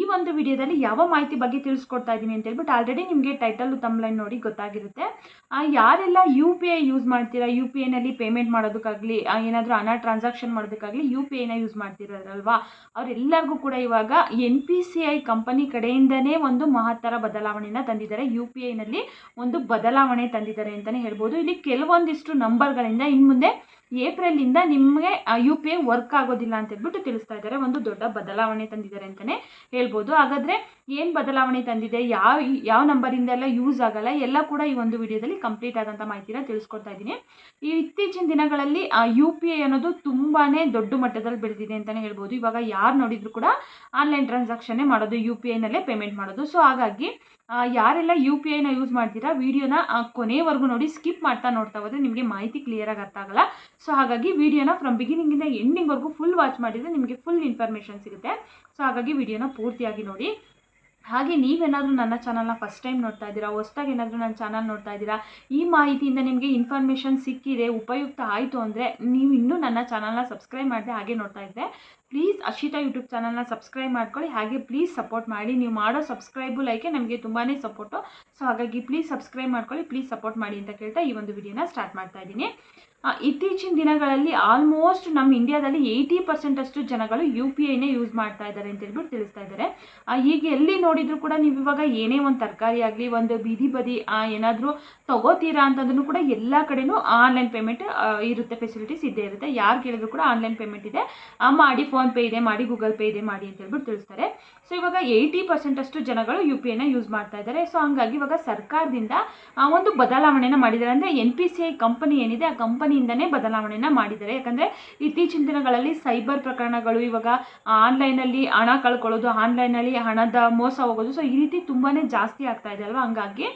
ಈ ಒಂದು ವಿಡಿಯೋದಲ್ಲಿ ಯಾವ ಮಾಹಿತಿ ಬಗ್ಗೆ ತಿಳಿಸ್ಕೊಡ್ತಾ ಇದ್ದೀನಿ ಅಂತ ಹೇಳ್ಬಿಟ್ಟು ಆಲ್ರೆಡಿ ನಿಮಗೆ ಟೈಟಲ್ ತಮ್ಲೈನ್ ನೋಡಿ ಗೊತ್ತಾಗಿರುತ್ತೆ. ಯಾರೆಲ್ಲ ಯು ಪಿ ಐ ಯೂಸ್ ಮಾಡ್ತೀರಾ? ಯು ಪಿ ಐನಲ್ಲಿ ಪೇಮೆಂಟ್ ಮಾಡೋದಕ್ಕಾಗಲಿ ಏನಾದರೂ ಹಣ ಟ್ರಾನ್ಸಾಕ್ಷನ್ ಮಾಡೋದಕ್ಕಾಗಲಿ ಯು ಪಿ ಐನ ಯೂಸ್ ಮಾಡ್ತಿರೋರಲ್ವಾ? ಅವರೆಲ್ಲರಿಗೂ ಕೂಡ ಇವಾಗ N P C I company ಕಡೆಯಿಂದನೇ ಒಂದು ಮಹತ್ತರ ಬದಲಾವಣೆಯನ್ನು ತಂದಿದ್ದಾರೆ. ಯು ಪಿ ಐನಲ್ಲಿ ಒಂದು ಬದಲಾವಣೆ ತಂದಿದ್ದಾರೆ ಅಂತಲೇ ಹೇಳ್ಬೋದು. ಇಲ್ಲಿ ಕೆಲವೊಂದಿಷ್ಟು ನಂಬರ್ಗಳಿಂದ ಇನ್ನು ಮುಂದೆ ಏಪ್ರಿಲಿಂದ ನಿಮಗೆ ಯು ಪಿ ಐ ವರ್ಕ್ ಆಗೋದಿಲ್ಲ ಅಂತ ಹೇಳ್ಬಿಟ್ಟು ತಿಳಿಸ್ತಾ ಇದ್ದಾರೆ. ಒಂದು ದೊಡ್ಡ ಬದಲಾವಣೆ ತಂದಿದ್ದಾರೆ ಅಂತಲೇ ಹೇಳ್ಬೋದು. ಹಾಗಾದರೆ ಏನು ಬದಲಾವಣೆ ತಂದಿದೆ? ಯಾವ ಯಾವ ನಂಬರಿಂದ ಎಲ್ಲ ಯೂಸ್ ಆಗಲ್ಲ? ಎಲ್ಲ ಕೂಡ ಈ ಒಂದು ವಿಡಿಯೋದಲ್ಲಿ ಕಂಪ್ಲೀಟ್ ಆದಂಥ ಮಾಹಿತಿನ ತಿಳಿಸ್ಕೊಡ್ತಾ ಇದ್ದೀನಿ. ಈ ಇತ್ತೀಚಿನ ದಿನಗಳಲ್ಲಿ ಯು ಪಿ ಐ ಅನ್ನೋದು ತುಂಬಾ ದೊಡ್ಡ ಮಟ್ಟದಲ್ಲಿ ಬೆಳೆದಿದೆ ಅಂತಲೇ ಹೇಳ್ಬೋದು. ಇವಾಗ ಯಾರು ನೋಡಿದ್ರು ಕೂಡ ಆನ್ಲೈನ್ ಟ್ರಾನ್ಸಾಕ್ಷನ್ನೇ ಮಾಡೋದು, ಯು ಪಿ ಐನಲ್ಲೇ ಪೇಮೆಂಟ್ ಮಾಡೋದು. ಸೊ, ಹಾಗಾಗಿ ಯಾರೆಲ್ಲ ಯು ಪಿ ಐನ ಯೂಸ್ ಮಾಡ್ತೀರಾ, ವಿಡಿಯೋನ ಕೊನೆವರೆಗೂ ನೋಡಿ, ಸ್ಕಿಪ್ ಮಾಡ್ತಾ ನೋಡ್ತಾ ಹೋದರೆ ನಿಮಗೆ ಮಾಹಿತಿ ಕ್ಲಿಯರಾಗಿ ಅರ್ಥ ಆಗಲ್ಲ. ಸೊ ಹಾಗಾಗಿ ವಿಡಿಯೋನ ಫ್ರಮ್ ಬಿಗಿನಿಂಗಿಂದ ಎಂಡಿಂಗ್ವರೆಗೂ ಫುಲ್ ವಾಚ್ ಮಾಡಿದರೆ ನಿಮಗೆ ಫುಲ್ ಇನ್ಫಾರ್ಮೇಷನ್ ಸಿಗುತ್ತೆ. ಸೊ ಹಾಗಾಗಿ ವಿಡಿಯೋನ ಪೂರ್ತಿಯಾಗಿ ನೋಡಿ. ಹಾಗೆ ನೀವೇನಾದರೂ ನನ್ನ ಚಾನಲ್ನ ಫಸ್ಟ್ ಟೈಮ್ ನೋಡ್ತಾ ಇದ್ದೀರಾ, ಹೊಸ್ದಾಗಿ ಏನಾದರೂ ನನ್ನ ಚಾನಲ್ ನೋಡ್ತಾ ಇದ್ದೀರಾ, ಈ ಮಾಹಿತಿಯಿಂದ ನಿಮಗೆ ಇನ್ಫಾರ್ಮೇಷನ್ ಸಿಕ್ಕಿದೆ, ಉಪಯುಕ್ತ ಆಯಿತು ಅಂದರೆ ನೀವು ಇನ್ನೂ ನನ್ನ ಚಾನಲ್ನ ಸಬ್ಸ್ಕ್ರೈಬ್ ಮಾಡಿದೆ ಹಾಗೆ ನೋಡ್ತಾ ಇದ್ದೆ ಪ್ಲೀಸ್ ಅಶಿತಾ ಯೂಟ್ಯೂಬ್ ಚಾನಲ್ನ ಸಬ್ಸ್ಕ್ರೈಬ್ ಮಾಡ್ಕೊಳ್ಳಿ. ಹಾಗೆ ಪ್ಲೀಸ್ ಸಪೋರ್ಟ್ ಮಾಡಿ. ನೀವು ಮಾಡೋ ಸಬ್ಸ್ಕ್ರೈಬು ಲೈಕೆ ನಮಗೆ ತುಂಬಾ ಸಪೋರ್ಟು ಸೊ ಹಾಗಾಗಿ ಪ್ಲೀಸ್ ಸಬ್ಸ್ಕ್ರೈಬ್ ಮಾಡ್ಕೊಳ್ಳಿ ಪ್ಲೀಸ್ ಸಪೋರ್ಟ್ ಮಾಡಿ ಅಂತ ಕೇಳ್ತಾ ಈ ಒಂದು ವಿಡಿಯೋನ ಸ್ಟಾರ್ಟ್ ಮಾಡ್ತಾ ಇದ್ದೀನಿ. ಇತ್ತೀಚಿನ ದಿನಗಳಲ್ಲಿ ಆಲ್ಮೋಸ್ಟ್ ನಮ್ಮ ಇಂಡಿಯಾದಲ್ಲಿ ಏಯ್ಟಿ ಪರ್ಸೆಂಟ್ ಅಷ್ಟು ಜನಗಳು ಯು ಪಿ ಐನೇ ಯೂಸ್ ಮಾಡ್ತಾ ಇದ್ದಾರೆ ಅಂತ ಹೇಳ್ಬಿಟ್ಟು ತಿಳಿಸ್ತಾ ಇದ್ದಾರೆ. ಈಗ ಎಲ್ಲಿ ನೋಡಿದ್ರು ಕೂಡ ನೀವು ಇವಾಗ ಏನೇ ಒಂದು ತರಕಾರಿ ಆಗಲಿ, ಒಂದು ಬೀದಿ ಬದಿ ಏನಾದರೂ ತಗೋತೀರಾ ಅಂತಂದ್ರೂ ಕೂಡ ಎಲ್ಲ ಕಡೆನೂ ಆನ್ಲೈನ್ ಪೇಮೆಂಟ್ ಇರುತ್ತೆ ಫೆಸಿಲಿಟೀಸ್ ಇದ್ದೇ ಇರುತ್ತೆ. ಯಾರು ಕೇಳಿದ್ರು ಕೂಡ ಆನ್ಲೈನ್ ಪೇಮೆಂಟ್ ಇದೆ. ಮಾಡಿ ಫೋನ್ಪೇ ಇದೆ, ಮಾಡಿ ಗೂಗಲ್ ಪೇ ಇದೆ, ಮಾಡಿ ಅಂತ ಹೇಳ್ಬಿಟ್ಟು ತಿಳಿಸ್ತಾರೆ. ಸೊ ಇವಾಗ ಏಯ್ಟಿ ಪರ್ಸೆಂಟ್ ಅಷ್ಟು ಜನಗಳು ಯು ಪಿ ಐನ ಯೂಸ್ ಮಾಡ್ತಾ ಇದ್ದಾರೆ. ಸೊ ಹಂಗಾಗಿ ಇವಾಗ ಸರ್ಕಾರದಿಂದ ಆ, ಒಂದು ಬದಲಾವಣೆನ ಮಾಡಿದ್ದಾರೆ. ಅಂದರೆ N P C I company ಏನಿದೆ ಆ ಕಂಪನಿಯಿಂದನೇ ಬದಲಾವಣೆನ ಮಾಡಿದ್ದಾರೆ. ಯಾಕಂದರೆ ಇತ್ತೀಚಿನ ದಿನಗಳಲ್ಲಿ ಸೈಬರ್ ಪ್ರಕರಣಗಳು ಇವಾಗ ಆನ್ಲೈನಲ್ಲಿ ಹಣ ಕಳ್ಕೊಳ್ಳೋದು ಆನ್ಲೈನಲ್ಲಿ ಹಣದ ಮೋಸ ಹೋಗೋದು. ಸೊ ಈ ರೀತಿ ತುಂಬಾ ಜಾಸ್ತಿ ಆಗ್ತಾ ಇದೆ ಅಲ್ವಾ? ಹಂಗಾಗಿ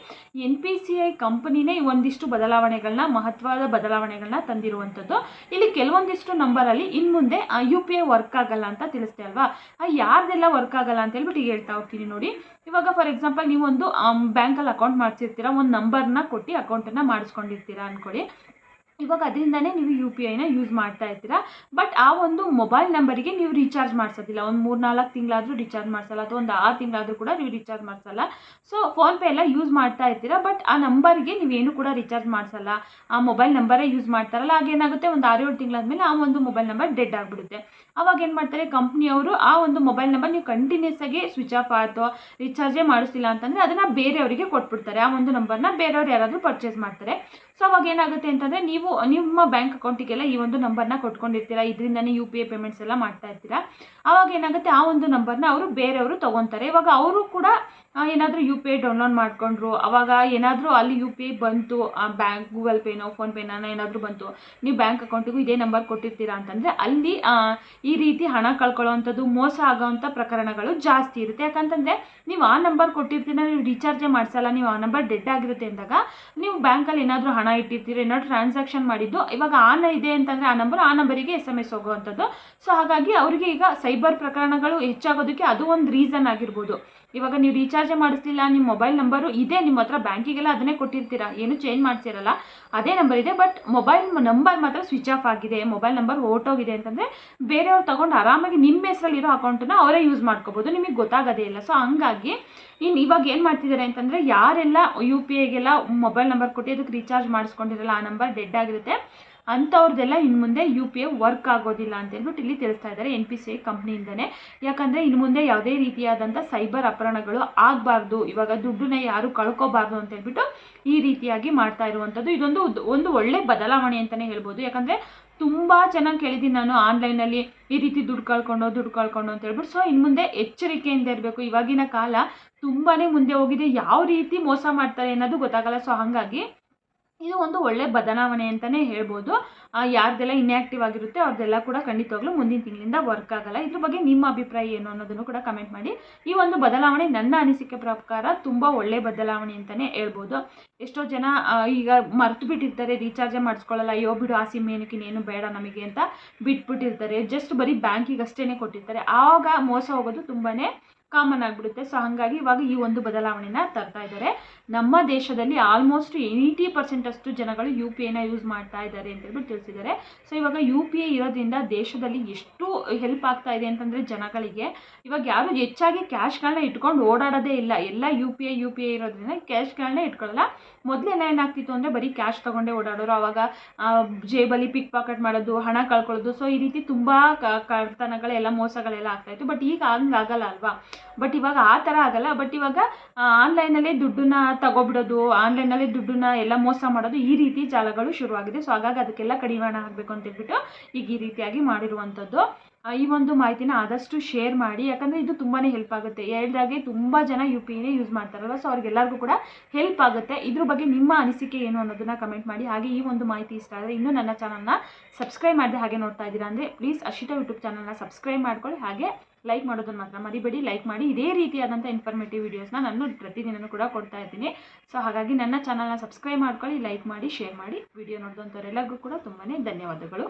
ಎನ್ ಪಿ ಸಿ ಐ ಕಂಪನಿನೇ ಒಂದಿಷ್ಟು ಬದಲಾವಣೆಗಳನ್ನ ಮಹತ್ವದ ಬದಲಾವಣೆಗಳನ್ನ ತಂದಿರುವಂಥದ್ದು. ಇಲ್ಲಿ ಕೆಲವೊಂದಿಷ್ಟು ನಂಬರಲ್ಲಿ ಇನ್ನು ಮುಂದೆ ಯು ಪಿ ಐ ವರ್ಕ್ ಆಗಲ್ಲ ಅಂತ ತಿಳಿಸ್ತೆ ಅಲ್ವಾ? ಯಾರ್ದೆಲ್ಲ ವರ್ಕ್ ಆಗಲ್ಲ ಅಂತ ಹೇಳ್ಬಿಟ್ಟು ಹೇಳ್ತಾ ಹೋಗ್ತೀನಿ ನೋಡಿ. ಇವಾಗ ಫಾರ್ ಎಕ್ಸಾಂಪಲ್ ನೀವೊಂದು ಬ್ಯಾಂಕಲ್ಲಿ ಅಕೌಂಟ್ ಮಾಡಿಸಿರ್ತೀರ, ಒಂದು ನಂಬರ್ನ ಕೊಟ್ಟು ಅಕೌಂಟನ್ನು ಮಾಡಿಸ್ಕೊಂಡಿರ್ತೀರಾ ಅಂದ್ಕೊಳ್ಳಿ ಇವಾಗ ಅದರಿಂದನೇ ನೀವು ಯು ಪಿ ಐನ ಯೂಸ್ ಮಾಡ್ತಾ ಇರ್ತೀರಾ. ಬಟ್ ಆ ಒಂದು ಮೊಬೈಲ್ ನಂಬರಿಗೆ ನೀವು ರೀಚಾರ್ಜ್ ಮಾಡಿಸೋದಿಲ್ಲ. ಒಂದು ಮೂರು ನಾಲ್ಕು ತಿಂಗಳಾದರೂ ರೀಚಾರ್ಜ್ ಮಾಡಿಸಲ್ಲ, ಅಥವಾ ಒಂದು ಆರು ತಿಂಗಳಾದರೂ ಕೂಡ ನೀವು ರೀಚಾರ್ಜ್ ಮಾಡಿಸಲ್ಲ. ಸೊ ಫೋನ್ಪೇ ಎಲ್ಲ ಯೂಸ್ ಮಾಡ್ತಾ ಇರ್ತೀರಾ ಬಟ್ ಆ ನಂಬರ್ಗೆ ನೀವೇನು ಕೂಡ ರೀಚಾರ್ಜ್ ಮಾಡಿಸಲ್ಲ. ಆ ಮೊಬೈಲ್ ನಂಬರೇ ಯೂಸ್ ಮಾಡ್ತಾರಲ್ಲ ಏನಾಗುತ್ತೆ? ಒಂದು ಆರು ಏಳು ತಿಂಗಳಾದ್ಮೇಲೆ ಆ ಒಂದು ಮೊಬೈಲ್ ನಂಬರ್ ಡೆಡ್ ಆಗಿಬಿಡುತ್ತೆ. ಅವಾಗ ಏನು ಮಾಡ್ತಾರೆ ಕಂಪ್ನಿಯವರು ಆ ಒಂದು ಮೊಬೈಲ್ ನಂಬರ್ ನೀವು ಕಂಟಿನ್ಯೂಸ್ ಆಗಿ ಸ್ವಿಚ್ ಆಫ್ ಆಯಿತು ರೀಚಾರ್ಜೇ ಮಾಡಿಸಿಲ್ಲ ಅಂತಂದರೆ ಅದನ್ನು ಬೇರೆಯವರಿಗೆ ಕೊಟ್ಬಿಡ್ತಾರೆ. ಆ ಒಂದು ನಂಬರ್ನ ಬೇರೆಯವ್ರು ಯಾರಾದರೂ ಪರ್ಚೇಸ್ ಮಾಡ್ತಾರೆ. ಸೊ ಅವಾಗ ಏನಾಗುತ್ತೆ ಅಂತಂದರೆ ನೀವು ನಿಮ್ಮ ಬ್ಯಾಂಕ್ ಅಕೌಂಟಿಗೆಲ್ಲ ಈ ಒಂದು ನಂಬರ್ನ ಕೊಟ್ಕೊಂಡಿರ್ತೀರಾ. ಇದರಿಂದನೇ ಯು ಪಿ ಐ ಪೇಮೆಂಟ್ಸ್ ಎಲ್ಲ ಮಾಡ್ತಾ ಇರ್ತೀರಾ. ಅವಾಗ ಏನಾಗುತ್ತೆ ಆ ಒಂದು ನಂಬರ್ನ ಅವರು ಬೇರೆಯವರು ತೊಗೊತಾರೆ. ಇವಾಗ ಅವರು ಕೂಡ ಏನಾದರೂ ಯು ಪಿ ಐ ಡೌನ್ಲೋಡ್ ಮಾಡಿಕೊಂಡ್ರು. ಅವಾಗ ಏನಾದರೂ ಅಲ್ಲಿ ಯು ಪಿ ಐ ಬಂತು ಬ್ಯಾಂಕ್ ಗೂಗಲ್ ಪೇನೋ ಫೋನ್ಪೇನೋ ಏನಾದರೂ ಬಂತು. ನೀವು ಬ್ಯಾಂಕ್ ಅಕೌಂಟಿಗೂ ಇದೇ ನಂಬರ್ ಕೊಟ್ಟಿರ್ತೀರಾ ಅಂತಂದರೆ ಅಲ್ಲಿ ಆ, ಈ ರೀತಿ ಹಣ ಕಳ್ಕೊಳ್ಳೋವಂಥದ್ದು ಮೋಸ ಆಗೋವಂಥ ಪ್ರಕರಣಗಳು ಜಾಸ್ತಿ ಇರುತ್ತೆ. ಯಾಕಂತಂದರೆ ನೀವು ಆ ನಂಬರ್ ಕೊಟ್ಟಿರ್ತೀರ, ನೀವು ರೀಚಾರ್ಜೇ ಮಾಡಿಸಲ್ಲ, ನೀವು ಆ ನಂಬರ್ ಡೆಡ್ ಆಗಿರುತ್ತೆ ಅಂದಾಗ ನೀವು ಬ್ಯಾಂಕಲ್ಲಿ ಏನಾದರೂ ಹಣ ಇಟ್ಟಿರ್ತೀರಿ, ಏನಾದರೂ ಟ್ರಾನ್ಸಾಕ್ಷನ್ ಮಾಡಿದ್ದು, ಇವಾಗ ಆನ್ ಇದೆ ಅಂತಂದರೆ ಆ ನಂಬರ್ ಆ ನಂಬರಿಗೆ ಎಸ್ ಎಂ ಎಸ್ ಹೋಗುವಂಥದ್ದು. ಸೊ ಹಾಗಾಗಿ ಅವರಿಗೆ ಈಗ ಸೈಬರ್ ಪ್ರಕರಣಗಳು ಹೆಚ್ಚಾಗೋದಕ್ಕೆ ಅದು ಒಂದು ರೀಸನ್ ಆಗಿರ್ಬೋದು. ಇವಾಗ ನೀವು ರೀಚಾರ್ಜೇ ಮಾಡಿಸ್ಲಿಲ್ಲ ನಿಮ್ಮ ಮೊಬೈಲ್ ನಂಬರು ಇದೆ, ನಿಮ್ಮ ಹತ್ರ ಬ್ಯಾಂಕಿಗೆಲ್ಲ ಅದನ್ನೇ ಕೊಟ್ಟಿರ್ತೀರಾ? ಏನು ಚೇಂಜ್ ಮಾಡ್ತಿರಲ್ಲ ಅದೇ ನಂಬರ್ ಇದೆ ಬಟ್ ಮೊಬೈಲ್ ನಂಬರ್ ಮಾತ್ರ ಸ್ವಿಚ್ ಆಫ್ ಆಗಿದೆ. ಮೊಬೈಲ್ ನಂಬರ್ ಹೋಗಿದೆ ಅಂತಂದರೆ ಬೇರೆಯವ್ರು ತಗೊಂಡು ಆರಾಮಾಗಿ ನಿಮ್ಮ ಹೆಸರಲ್ಲಿರೋ ಅಕೌಂಟನ್ನ ಅವರೇ ಯೂಸ್ ಮಾಡ್ಕೋಬೋದು. ನಿಮಗೆ ಗೊತ್ತಾಗೋದೇ ಇಲ್ಲ. ಸೊ ಹಂಗಾಗಿ ಇನ್ನು ಇವಾಗ ಏನು ಮಾಡ್ತಿದ್ದಾರೆ ಅಂತಂದರೆ ಯಾರೆಲ್ಲ ಯು ಪಿ ಐಗೆಲ್ಲ ಮೊಬೈಲ್ ನಂಬರ್ ಕೊಟ್ಟು ಅದಕ್ಕೆ ರೀಚಾರ್ಜ್ ಮಾಡಿಸ್ಕೊಂಡಿರಲ್ಲ, ಆ ನಂಬರ್ ಡೆಡ್ ಆಗಿರುತ್ತೆ. ಅಂಥವ್ರದ್ದೆಲ್ಲ ಇನ್ನು ಮುಂದೆ ಯು ಪಿ ಐ ವರ್ಕ್ ಆಗೋದಿಲ್ಲ ಅಂತ ಹೇಳ್ಬಿಟ್ಟು ಇಲ್ಲಿ ತಿಳಿಸ್ತಾ ಇದ್ದಾರೆ ಎನ್ ಪಿ ಸಿ ಐ ಕಂಪ್ನಿಯಿಂದನೇ ಯಾಕಂದರೆ ಇನ್ನು ಮುಂದೆ ಯಾವುದೇ ರೀತಿಯಾದಂಥ ಸೈಬರ್ ಅಪರಣಗಳು ಆಗಬಾರ್ದು, ಇವಾಗ ದುಡ್ಡನ್ನ ಯಾರು ಕಳ್ಕೋಬಾರ್ದು ಅಂತ ಹೇಳ್ಬಿಟ್ಟು ಈ ರೀತಿಯಾಗಿ ಮಾಡ್ತಾ ಇರುವಂಥದ್ದು ಇದೊಂದು ಒಂದು ಒಳ್ಳೆ ಬದಲಾವಣೆ ಅಂತಲೇ ಹೇಳ್ಬೋದು. ಯಾಕಂದರೆ ತುಂಬ ಚೆನ್ನಾಗಿ ಕೇಳಿದ್ದೀನಿ ನಾನು ಆನ್ಲೈನಲ್ಲಿ ಈ ರೀತಿ ದುಡ್ಡು ಕಳ್ಕೊಂಡು ದುಡ್ಡು ಕಳ್ಕೊಂಡು ಅಂತ ಹೇಳ್ಬಿಟ್ಟು. ಸೊ ಇನ್ನು ಮುಂದೆ ಎಚ್ಚರಿಕೆಯಿಂದ ಇರಬೇಕು. ಇವಾಗಿನ ಕಾಲ ತುಂಬಾ ಮುಂದೆ ಹೋಗಿದೆ. ಯಾವ ರೀತಿ ಮೋಸ ಮಾಡ್ತಾರೆ ಅನ್ನೋದು ಗೊತ್ತಾಗಲ್ಲ. ಸೊ ಹಾಗಾಗಿ ಇದು ಒಂದು ಒಳ್ಳೆ ಬದಲಾವಣೆ ಅಂತಲೇ ಹೇಳ್ಬೋದು. ಯಾರದ್ದೆಲ್ಲ ಇನ್ಯಾಕ್ಟಿವ್ ಆಗಿರುತ್ತೆ ಅವ್ರದ್ದೆಲ್ಲ ಕೂಡ ಖಂಡಿತವಾಗ್ಲೂ ಮುಂದಿನ ತಿಂಗಳಿಂದ ವರ್ಕ್ ಆಗಲ್ಲ. ಇದ್ರ ಬಗ್ಗೆ ನಿಮ್ಮ ಅಭಿಪ್ರಾಯ ಏನು ಅನ್ನೋದನ್ನು ಕೂಡ ಕಮೆಂಟ್ ಮಾಡಿ. ಈ ಒಂದು ಬದಲಾವಣೆ ನನ್ನ ಅನಿಸಿಕೆ ಪ್ರಕಾರ ತುಂಬ ಒಳ್ಳೆ ಬದಲಾವಣೆ ಅಂತಲೇ ಹೇಳ್ಬೋದು. ಎಷ್ಟೋ ಜನ ಈಗ ಮರ್ತು ಬಿಟ್ಟಿರ್ತಾರೆ ರೀಚಾರ್ಜೇ ಮಾಡಿಸ್ಕೊಳ್ಳಲ್ಲ. ಅಯ್ಯೋ ಬಿಡು, ಆ ಸಿಮ್ ಏನಕ್ಕೆ, ಇನ್ನೇನು ಬೇಡ ನಮಗೆ ಅಂತ ಬಿಟ್ಬಿಟ್ಟಿರ್ತಾರೆ. ಜಸ್ಟ್ ಬರೀ ಬ್ಯಾಂಕಿಗೆ ಅಷ್ಟೇ ಕೊಟ್ಟಿರ್ತಾರೆ. ಆವಾಗ ಮೋಸ ಹೋಗೋದು ತುಂಬಾ ಕಾಮನ್ ಆಗಿಬಿಡುತ್ತೆ. ಸೊ ಹಾಗಾಗಿ ಇವಾಗ ಈ ಒಂದು ಬದಲಾವಣೆನ ತರ್ತಾ ಇದ್ದಾರೆ. ನಮ್ಮ ದೇಶದಲ್ಲಿ ಆಲ್ಮೋಸ್ಟ್ ಏಯ್ಟಿ ಪರ್ಸೆಂಟಷ್ಟು ಜನಗಳು ಯು ಪಿ ಐನ ಯೂಸ್ ಮಾಡ್ತಾ ಇದ್ದಾರೆ ಅಂತ ಹೇಳ್ಬಿಟ್ಟು ತಿಳಿಸಿದ್ದಾರೆ. ಸೊ ಇವಾಗ ಯು ಪಿ ಐ ಇರೋದ್ರಿಂದ ದೇಶದಲ್ಲಿ ಎಷ್ಟು ಹೆಲ್ಪ್ ಆಗ್ತಾ ಇದೆ ಅಂತಂದರೆ ಜನಗಳಿಗೆ. ಇವಾಗ ಯಾರು ಹೆಚ್ಚಾಗಿ ಕ್ಯಾಶ್ಗಳನ್ನ ಇಟ್ಕೊಂಡು ಓಡಾಡೋದೇ ಇಲ್ಲ. ಎಲ್ಲ U P I U P I ಇರೋದ್ರಿಂದ ಕ್ಯಾಶ್ಗಳನ್ನ ಇಟ್ಕೊಳ್ಳಲ್ಲ. ಮೊದಲೆಲ್ಲ ಏನಾಗ್ತಿತ್ತು ಅಂದರೆ ಬರೀ ಕ್ಯಾಶ್ ತೊಗೊಂಡೇ ಓಡಾಡೋರು. ಆವಾಗ ಜೇಬಲ್ಲಿ ಪಿಕ್ ಪಾಕೆಟ್ ಮಾಡೋದು, ಹಣ ಕಳ್ಕೊಳ್ಳೋದು. ಸೊ ಈ ರೀತಿ ತುಂಬ ಕಳ್ತನಗಳೆಲ್ಲ ಮೋಸಗಳೆಲ್ಲ ಆಗ್ತಾಯಿತ್ತು ಬಟ್ ಈಗ ಹಂಗಾಗಲ್ಲ ಅಲ್ವಾ? ಬಟ್ ಇವಾಗ ಆ ಥರ ಆಗಲ್ಲ. ಬಟ್ ಇವಾಗ ಆನ್ಲೈನಲ್ಲೇ ದುಡ್ಡನ್ನ ತಗೊಬಿಡೋದು ಆನ್ಲೈನಲ್ಲೇ ದುಡ್ಡನ್ನ ಎಲ್ಲ ಮೋಸ ಮಾಡೋದು ಈ ರೀತಿ ಜಾಲಗಳು ಶುರುವಾಗಿದೆ. ಸೊ ಹಾಗಾಗಿ ಅದಕ್ಕೆಲ್ಲ ಕಡಿವಾಣ ಆಗಬೇಕು ಅಂತ ಹೇಳ್ಬಿಟ್ಟು ಈಗ ಈ ರೀತಿಯಾಗಿ ಮಾಡಿರುವಂಥದ್ದು. ಈ ಒಂದು ಮಾಹಿತಿನ ಆದಷ್ಟು ಶೇರ್ ಮಾಡಿ. ಯಾಕಂದರೆ ಇದು ತುಂಬಾ ಹೆಲ್ಪ್ ಆಗುತ್ತೆ. ಹೇಳ್ದಾಗೆ ತುಂಬ ಜನ ಯು ಪಿ ಐನೇ ಯೂಸ್ ಮಾಡ್ತಾರಲ್ವ? ಸೊ ಅವ್ರಿಗೆಲ್ಲರಿಗೂ ಕೂಡ ಹೆಲ್ಪ್ ಆಗುತ್ತೆ. ಇದ್ರ ಬಗ್ಗೆ ನಿಮ್ಮ ಅನಿಸಿಕೆ ಏನು ಅನ್ನೋದನ್ನ ಕಮೆಂಟ್ ಮಾಡಿ. ಹಾಗೆ ಈ ಒಂದು ಮಾಹಿತಿ ಇಷ್ಟ ಆದರೆ ಇನ್ನೂ ನನ್ನ ಚಾನಲ್ನ ಸಬ್ಸ್ಕ್ರೈಬ್ ಮಾಡಿದೆ ಹಾಗೆ ನೋಡ್ತಾ ಇದ್ದೀರಾ ಅಂದರೆ ಪ್ಲೀಸ್ ಅಶಿತಾ ಯೂಟ್ಯೂಬ್ ಚಾನಲ್ನ ಸಬ್ಸ್ಕ್ರೈಬ್ ಮಾಡ್ಕೊಳ್ಳಿ. ಹಾಗೆ ಲೈಕ್ ಮಾಡೋದನ್ನ ಮಾತ್ರ ಮರಿಬೇಡಿ ಲೈಕ್ ಮಾಡಿ ಇದೇ ರೀತಿಯಾದಂಥ ಇನ್ಫಾರ್ಮೇಟಿವ್ ವೀಡಿಯೋಸ್ನ ನಾನು ಪ್ರತಿದಿನನೂ ಕೂಡ ಕೊಡ್ತಾ ಇದ್ದೀನಿ. ಸೊ ಹಾಗಾಗಿ ನನ್ನ ಚಾನಲ್ನ ಸಬ್ಸ್ಕ್ರೈಬ್ ಮಾಡ್ಕೊಳ್ಳಿ ಲೈಕ್ ಮಾಡಿ ಶೇರ್ ಮಾಡಿ. ವಿಡಿಯೋ ನೋಡಿದಂಥವರೆಲ್ಲರಿಗೂ ಕೂಡ ತುಂಬಾ ಧನ್ಯವಾದಗಳು.